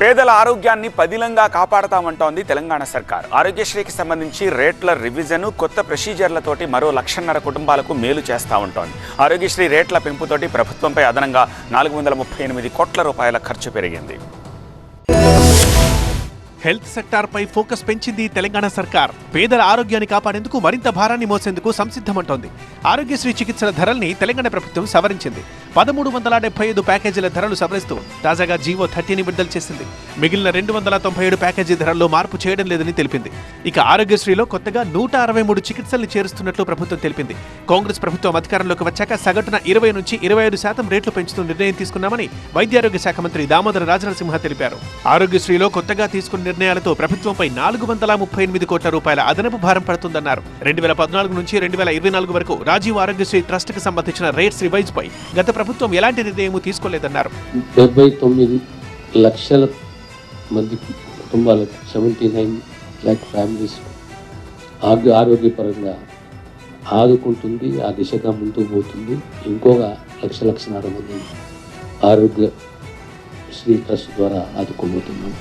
పేదల ఆరోగ్యాన్ని పదిలంగా కాపాడతామంటోంది తెలంగాణ సర్కార్. ఆరోగ్యశ్రీకి సంబంధించి రేట్ల రివిజన్ కొత్త ప్రొసీజర్లతోటి మరో లక్షన్నర కుటుంబాలకు మేలు చేస్తా ఉంటోంది ఆరోగ్యశ్రీ రేట్ల పెంపుతోటి ప్రభుత్వంపై అదనంగా నాలుగు వందల ముప్పై ఎనిమిది కోట్ల రూపాయల ఖర్చు పెరిగింది. హెల్త్ సెక్టార్పై ఫోకస్ పెంచింది తెలంగాణ సర్కార్. పేదల ఆరోగ్యాన్ని కాపాడేందుకు మరింత భారాన్ని మోసేందుకు సంసిద్ధమంటోంది. ఆరోగ్యశ్రీ చికిత్సల ధరల్ని తెలంగాణ ప్రభుత్వం సవరించింది. పదమూడు వందల డెబ్బై ఐదు ప్యాకేజీల ధరలు సవరిస్తూ తాజాగా జీవో థర్టీని విడుదల చేసింది. మిగిలిన రెండు వందల తొంభై ఏడు ప్యాకేజీ ధరల్లో మార్పు చేయడం లేదని తెలిపింది. ఇక ఆరోగ్యశ్రీలో కొత్తగా నూట అరవై మూడు చికిత్సల్ని చేరుస్తున్నట్లు ప్రభుత్వం తెలిపింది. కాంగ్రెస్ ప్రభుత్వం అధికారంలోకి వచ్చాక సగటున ఇరవై నుంచి ఇరవై ఐదు శాతం రేట్లు పెంచుతూ నిర్ణయం తీసుకున్నామని వైద్యారోగ్య శాఖ మంత్రి దామోదర రాజనరసింహ తెలిపారు. ఆరోగ్యశ్రీలో కొత్తగా తీసుకున్న నిర్ణయాలతో ప్రభుత్వంపై నాలుగు వందల ముప్పై ఎనిమిది కోట్ల రూపాయల అదనపు భారం పడుతుందన్నారు. రెండు వేల పద్నాలుగు నుంచి రెండు వేల ఇరవై నాలుగు వరకు రాజీవ్ ఆరోగ్యశ్రీ ట్రస్ట్కి సంబంధించిన రేట్స్ రివైజ్ పై గత ప్రభుత్వం ఎలాంటి నిర్ణయం తీసుకోలేదన్నారు. డెబ్బై తొమ్మిది లక్షల మంది కుటుంబాలకు సెవెంటీ నైన్ ల్యాక్ ఫ్యామిలీస్ ఆరోగ్య ఆరోగ్యపరంగా ఆదుకుంటుంది ఆ దిశగా ముందుకు పోతుంది. ఇంకొక లక్ష లక్షన్నర మంది ఆరోగ్య శ్రీ ట్రస్ట్ ద్వారా ఆదుకోబోతున్నాం